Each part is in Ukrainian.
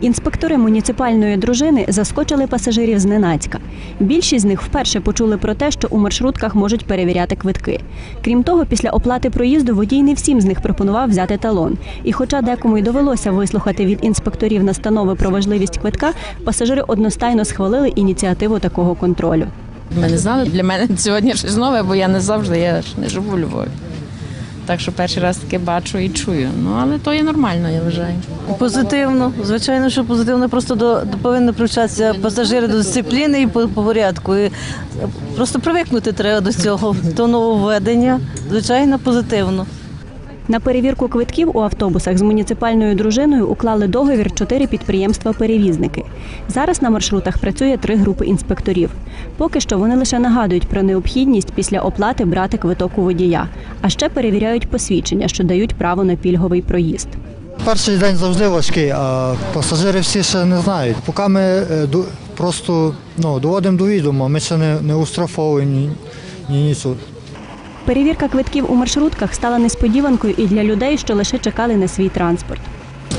Інспектори муніципальної дружини заскочили пасажирів зненацька. Більшість з них вперше почули про те, що у маршрутках можуть перевіряти квитки. Крім того, після оплати проїзду водій не всім з них пропонував взяти талон. І хоча декому й довелося вислухати від інспекторів настанови про важливість квитка, пасажири одностайно схвалили ініціативу такого контролю. Ми не знали. Для мене сьогодні щось нове, бо я не завжди, я ж не живу у Львові. Так що перший раз таке бачу і чую. Ну але то є нормально, я вважаю. Позитивно, звичайно, що позитивно. Просто до, до повинні привчатися пасажири до дисципліни і по, по порядку. І просто привикнути треба до цього, до нововведення. Звичайно, позитивно. На перевірку квитків у автобусах з муніципальною дружиною уклали договір чотири підприємства-перевізники. Зараз на маршрутах працює три групи інспекторів. Поки що вони лише нагадують про необхідність після оплати брати квиток у водія, а ще перевіряють посвідчення, що дають право на пільговий проїзд. Перший день завжди важкий, а пасажири всі ще не знають. Поки ми е, просто ну, доводимо до відома, ми ще не, не устрафовуємо ні, ні. Перевірка квитків у маршрутках стала несподіванкою і для людей, що лише чекали на свій транспорт.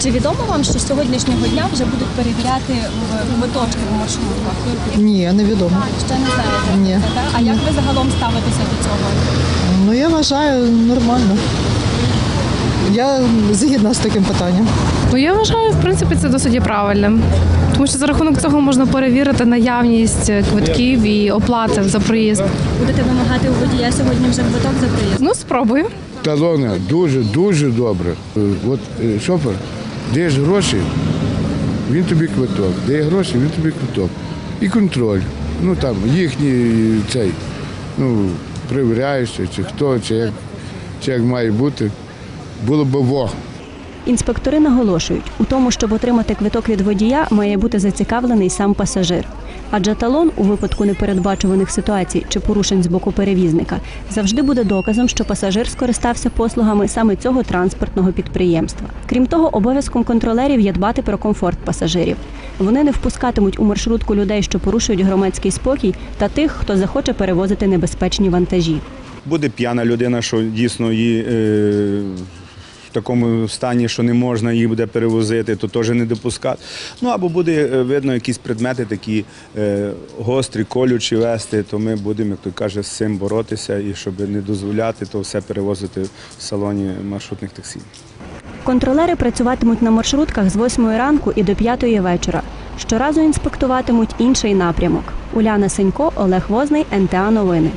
Чи відомо вам, що з сьогоднішнього дня вже будуть перевіряти в- квиточки в маршрутках? Ні, невідомо. Ще не знаєте. Ні. Це так? А як ви загалом ставитеся до цього? Ну я вважаю нормально. Я згідна з таким питанням. Ну я вважаю, в принципі, це досить є правильним. Тому що за рахунок цього можна перевірити наявність квитків і оплати за проїзд. Будете вимагати у водія сьогодні вже квиток за проїзд? Ну, спробую. Талони дуже дуже добре. Е, От е, шофер, даєш гроші, він тобі квиток, дає гроші, він тобі квиток. І контроль. Ну там їхній цей, ну, перевіряєшся, чи хто, чи як, чи як має бути. Було б во. Інспектори наголошують, у тому, щоб отримати квиток від водія, має бути зацікавлений сам пасажир. Адже талон у випадку непередбачуваних ситуацій чи порушень з боку перевізника завжди буде доказом, що пасажир скористався послугами саме цього транспортного підприємства. Крім того, обов'язком контролерів є дбати про комфорт пасажирів. Вони не впускатимуть у маршрутку людей, що порушують громадський спокій, та тих, хто захоче перевозити небезпечні вантажі. Буде п'яна людина, що дійсно її е, в такому стані, що не можна її буде перевозити, то теж не допускати. Ну або буде е, видно якісь предмети такі е, гострі, колючі вести, то ми будемо, як то каже, з цим боротися і щоб не дозволяти то все перевозити в салоні маршрутних таксі. Контролери працюватимуть на маршрутках з 8 ранку і до 5 вечора. Щоразу інспектуватимуть інший напрямок. Уляна Сенько, Олег Возний, НТА Новини.